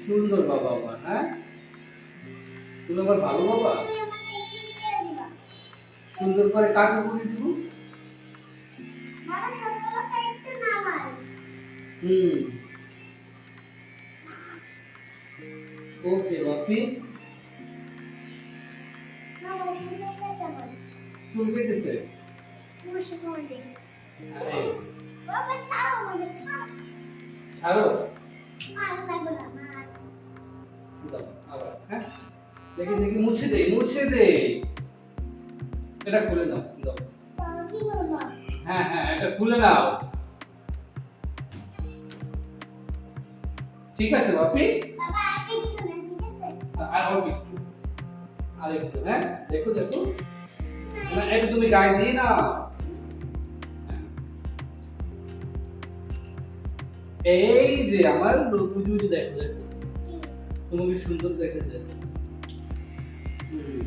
সুন্দর বাবা আমার হ্যাঁ? তুমি আমার ভালো বাবা? সুন্দর করে কাকে করে দিব হুম। ওকে বাপি। চুল কেটেছে? বাবা ছাড়ো আমাকে ছাড়ো। ছাড়ো? আবার হ্যাঁ? দেখি দেখি মুছে দে মুছে দে। এটা খুলে নাও দাও। হ্যাঁ হ্যাঁ এটা খুলে নাও। ঠিক আছে বাপি? আর অল্প একটু। আর একটু হ্যাঁ? দেখো দেখো। না এটা তুমি গায়ে দিয়ে না এই যে আমার বুঝি বুঝি দেখো দেখো। তোমাকে সুন্দর দেখেছে হুম।